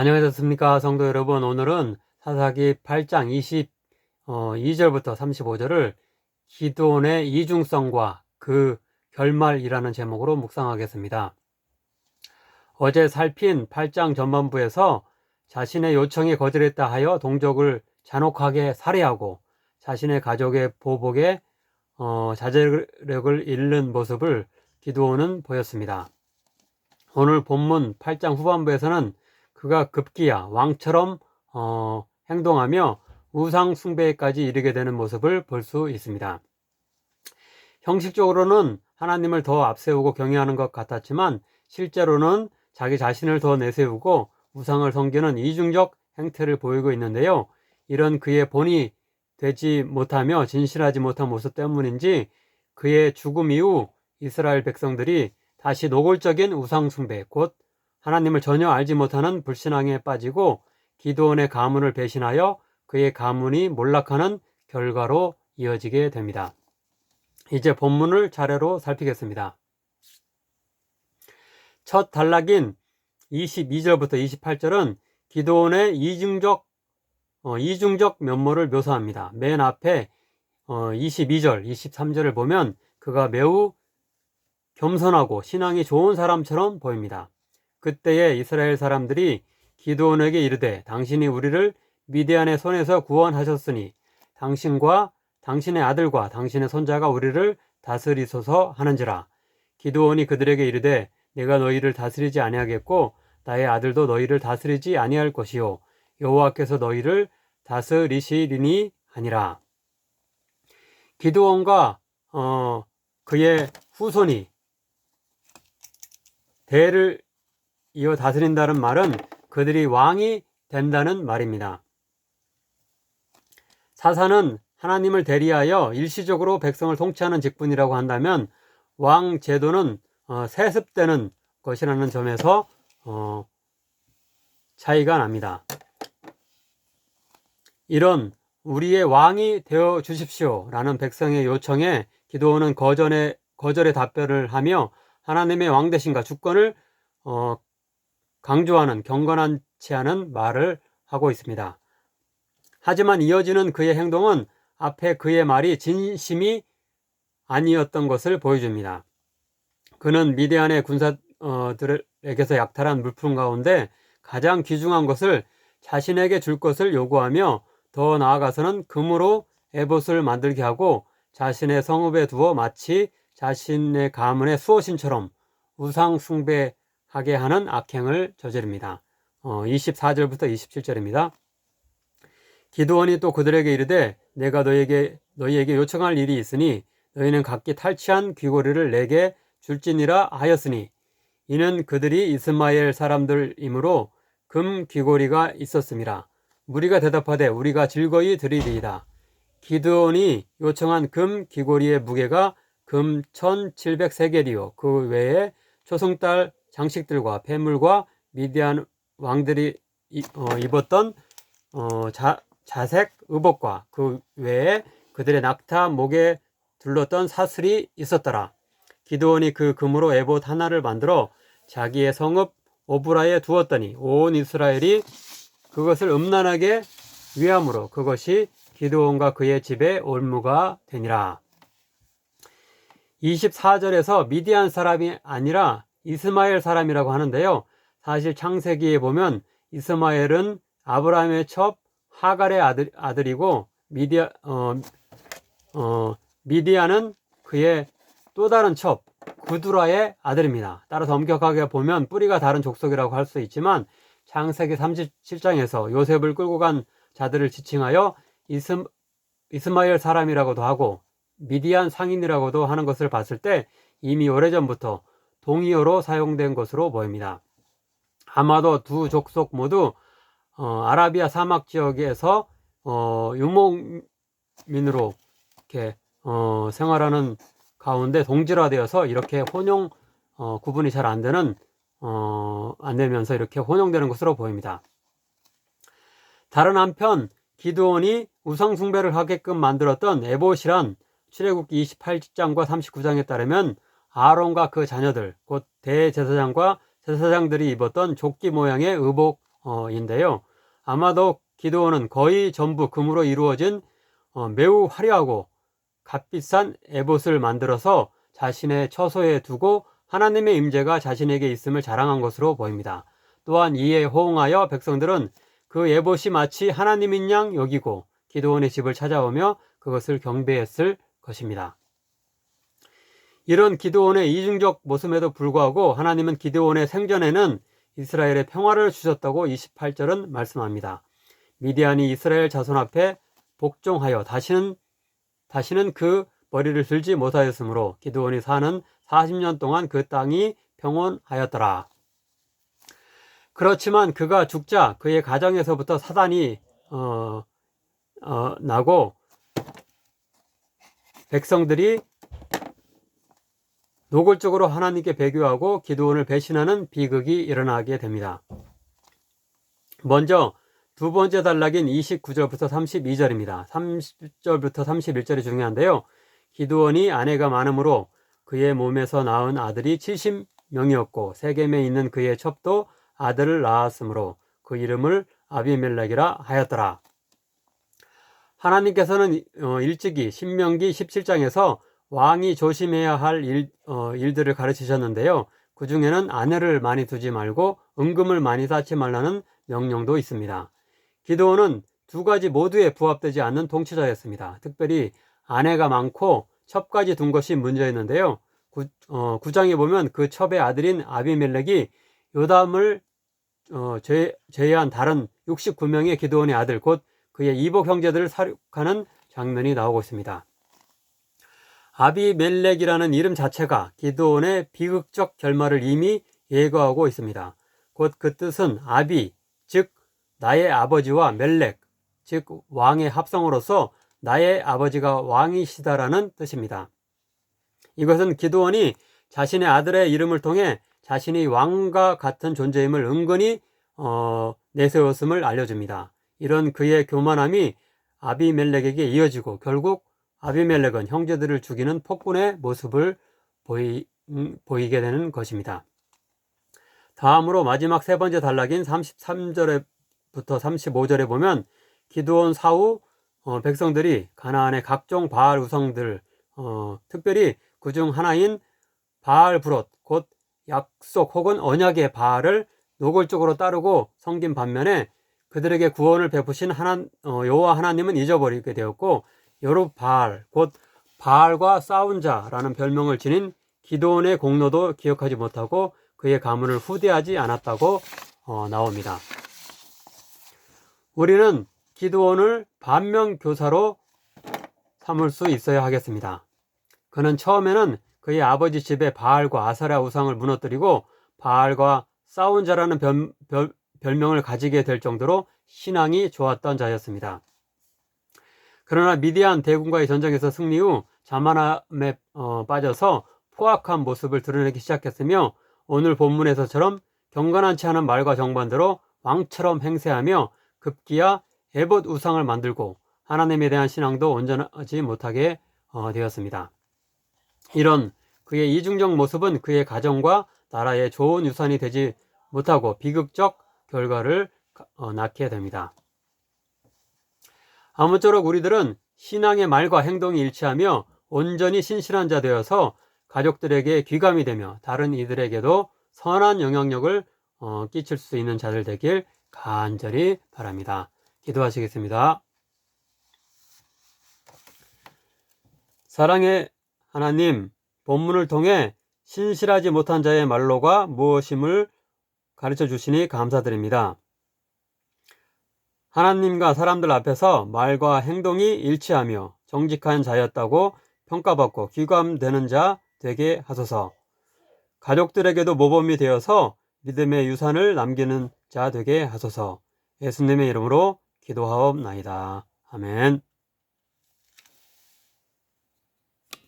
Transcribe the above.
안녕하셨습니까 성도 여러분 오늘은 사사기 8장 22절부터 35절을 기도원의 이중성과 그 결말이라는 제목으로 묵상하겠습니다. 어제 살핀 8장 전반부에서 자신의 요청에 거절했다 하여 동족을 잔혹하게 살해하고 자신의 가족의 보복에 어, 자제력을 잃는 모습을 기도원은 보였습니다. 오늘 본문 8장 후반부에서는 그가 급기야 왕처럼 어, 행동하며 우상 숭배까지 이르게 되는 모습을 볼 수 있습니다. 형식적으로는 하나님을 더 앞세우고 경외하는 것 같았지만 실제로는 자기 자신을 더 내세우고 우상을 섬기는 이중적 행태를 보이고 있는데요. 이런 그의 본이 되지 못하며 진실하지 못한 모습 때문인지 그의 죽음 이후 이스라엘 백성들이 다시 노골적인 우상숭배, 곧 하나님을 전혀 알지 못하는 불신앙에 빠지고 기도원의 가문을 배신하여 그의 가문이 몰락하는 결과로 이어지게 됩니다. 이제 본문을 차례로 살피겠습니다. 첫 단락인 22절부터 28절은 기도원의 이중적 어, 이중적 면모를 묘사합니다. 맨 앞에 어, 22절, 23절을 보면 그가 매우 겸손하고 신앙이 좋은 사람처럼 보입니다. 그때에 이스라엘 사람들이 기도원에게 이르되 당신이 우리를 미디안의 손에서 구원하셨으니 당신과 당신의 아들과 당신의 손자가 우리를 다스리소서 하는지라. 기도원이 그들에게 이르되 내가 너희를 다스리지 아니하겠고 나의 아들도 너희를 다스리지 아니할 것이요. 여호와께서 너희를 다스리시리니 아니라. 기도원과 어, 그의 후손이 대를 이어 다스린다는 말은 그들이 왕이 된다는 말입니다. 사사는 하나님을 대리하여 일시적으로 백성을 통치하는 직분이라고 한다면 왕 제도는 어, 세습되는 것이라는 점에서 어, 차이가 납니다. 이런 우리의 왕이 되어 주십시오 라는 백성의 요청에 기도원은 거절의, 거절의 답변을 하며 하나님의 왕 대신과 주권을 어, 강조하는 경건한치 않은 말을 하고 있습니다. 하지만 이어지는 그의 행동은 앞에 그의 말이 진심이 아니었던 것을 보여줍니다. 그는 미디안의 군사들에게서 약탈한 물품 가운데 가장 귀중한 것을 자신에게 줄 것을 요구하며 더 나아가서는 금으로 에봇을 만들게 하고 자신의 성읍에 두어 마치 자신의 가문의 수호신처럼 우상 숭배 하게 하는 악행을 저지릅니다. 어, 24절부터 27절입니다. 기도원이 또 그들에게 이르되 내가 너에게 너희에게 요청할 일이 있으니 너희는 각기 탈취한 귀고리를 내게 줄지니라 하였으니 이는 그들이 이스마엘 사람들이므로 금 귀고리가 있었음이라 무리가 대답하되 우리가 즐거이 드리리이다 기드온이 요청한 금 귀고리의 무게가 금 1700세겔이요 그 외에 초승달 장식들과 폐물과 미디안 왕들이 어, 입었던 어, 자, 자색 의복과 그 외에 그들의 낙타 목에 둘렀던 사슬이 있었더라. 기드온이 그 금으로 에봇 하나를 만들어 자기의 성읍 오브라에 두었더니 온 이스라엘이 그것을 음란하게 위함으로 그것이 기드온과 그의 집에 올무가 되니라. 24절에서 미디안 사람이 아니라 이스마엘 사람이라고 하는데요. 사실 창세기에 보면 이스마엘은 아브라함의 첩 하갈의 아들, 아들이고 미디아, 어, 어, 미디안은 그의 또 다른 첩 구두라의 아들입니다. 따라서 엄격하게 보면 뿌리가 다른 족속이라고 할 수 있지만 창세기 37장에서 요셉을 끌고 간 자들을 지칭하여 이스, 이스마엘 사람이라고도 하고 미디안 상인이라고도 하는 것을 봤을 때 이미 오래전부터 동의어로 사용된 것으로 보입니다. 아마도 두 족속 모두 어, 아라비아 사막 지역에서 어, 유목민으로 이렇게 어, 생활하는 가운데 동질화되어서 이렇게 혼용 어, 구분이 잘 안 되는 어, 안 되면서 이렇게 혼용되는 것으로 보입니다. 다른 한편 기드온이 우상 숭배를 하게끔 만들었던 에봇이란 출애굽기 28장과 39장에 따르면 아론과 그 자녀들 곧 대제사장과 제사장들이 입었던 조끼 모양의 의복 인데요. 아마도 기도원은 거의 전부 금으로 이루어진 어, 매우 화려하고 값비싼 에봇을 만들어서 자신의 처소에 두고 하나님의 임재가 자신에게 있음을 자랑한 것으로 보입니다. 또한 이에 호응하여 백성들은 그 에봇이 마치 하나님인 양 여기고 기도원의 집을 찾아오며 그것을 경배했을 것입니다. 이런 기도원의 이중적 모습에도 불구하고 하나님은 기도원의 생전에는 이스라엘의 평화를 주셨다고 28절은 말씀합니다. 미디안이 이스라엘 자손 앞에 복종하여 다시는 다시는 그 머리를 들지 못하였으므로 기드온이 사는 40년 동안 그 땅이 평온하였더라. 그렇지만 그가 죽자 그의 가정에서부터 사단이 어, 어, 나고 백성들이 노골적으로 하나님께 배교하고 기도원을 배신하는 비극이 일어나게 됩니다. 먼저 두 번째 단락인 29절부터 32절입니다. 30절부터 31절이 중요한데요. 기드원이 아내가 많으므로 그의 몸에서 낳은 아들이 70명이었고 세겜에 있는 그의 첩도 아들을 낳았으므로 그 이름을 아비멜렉이라 하였더라. 하나님께서는 어, 일찍이 신명기 17장에서 왕이 조심해야 할 일, 어, 일들을 가르치셨는데요. 그 중에는 아내를 많이 두지 말고 은금을 많이 쌓지 말라는 명령도 있습니다. 기도원은 두 가지 모두에 부합되지 않는 통치자였습니다. 특별히 아내가 많고 첩까지 둔 것이 문제였는데요. 구, 어, 장에 보면 그 첩의 아들인 아비멜렉이 요담을 어, 제, 제외한 다른 69명의 기도원의 아들 곧 그의 이복 형제들을 사륙하는 장면이 나오고 있습니다. 아비멜렉이라는 이름 자체가 기도원의 비극적 결말을 이미 예고하고 있습니다. 곧 그 뜻은 아비, 즉 나의 아버지와 멜렉, 즉 왕의 합성으로서 나의 아버지가 왕이시다라는 뜻입니다. 이것은 기도원이 자신의 아들의 이름을 통해 자신이 왕과 같은 존재임을 은근히 어, 내세웠음을 알려줍니다. 이런 그의 교만함이 아비멜렉에게 이어지고 결국 아비멜렉은 형제들을 죽이는 폭군의 모습을 보이, 음, 보이게 되는 것입니다. 다음으로 마지막 세 번째 단락인 33절부터 35절에 보면 기도원 사후 어, 백성들이 가나안의 각종 바알 우상들 어, 특별히 그 중 하나인 바알 브롯 곧 약속 혹은 언약의 바알을 노골적으로 따르고 섬긴 반면에 그들에게 구원을 베푸신 하나, 어, 여호와 하나님은 잊어버리게 되었고 여로 바알 곧 바알과 싸운 자라는 별명을 지닌 기도원의 공로도 기억하지 못하고 그의 가문을 후대하지 않았다고 어, 나옵니다. 우리는 기도원을 반면 교사로 삼을 수 있어야 하겠습니다. 그는 처음에는 그의 아버지 집에 바알과 아사라 우상을 무너뜨리고 바알과 싸운 자라는 별, 별, 별명을 가지게 될 정도로 신앙이 좋았던 자였습니다. 그러나 미디안 대군과의 전쟁에서 승리 후 자만함에 어, 빠져서 포악한 모습을 드러내기 시작했으며 오늘 본문에서처럼 경건한치 않은 말과 정반대로 왕처럼 행세하며 급기야 에봇 우상을 만들고 하나님에 대한 신앙도 온전하지 못하게 어, 되었습니다. 이런 그의 이중적 모습은 그의 가정과 나라의 좋은 유산이 되지 못하고 비극적 결과를 어, 낳게 됩니다. 아무쪼록 우리들은 신앙의 말과 행동이 일치하며 온전히 신실한 자 되어서 가족들에게 귀감이 되며 다른 이들에게도 선한 영향력을 어, 끼칠 수 있는 자들 되길 간절히 바랍니다. 기도하시겠습니다. 사랑의 하나님, 본문을 통해 신실하지 못한 자의 말로가 무엇임을 가르쳐 주시니 감사드립니다. 하나님과 사람들 앞에서 말과 행동이 일치하며 정직한 자였다고 평가받고 귀감되는 자 되게 하소서. 가족들에게도 모범이 되어서 믿음의 유산을 남기는 자 되게 하소서. 예수님의 이름으로 기도하옵나이다. 아멘.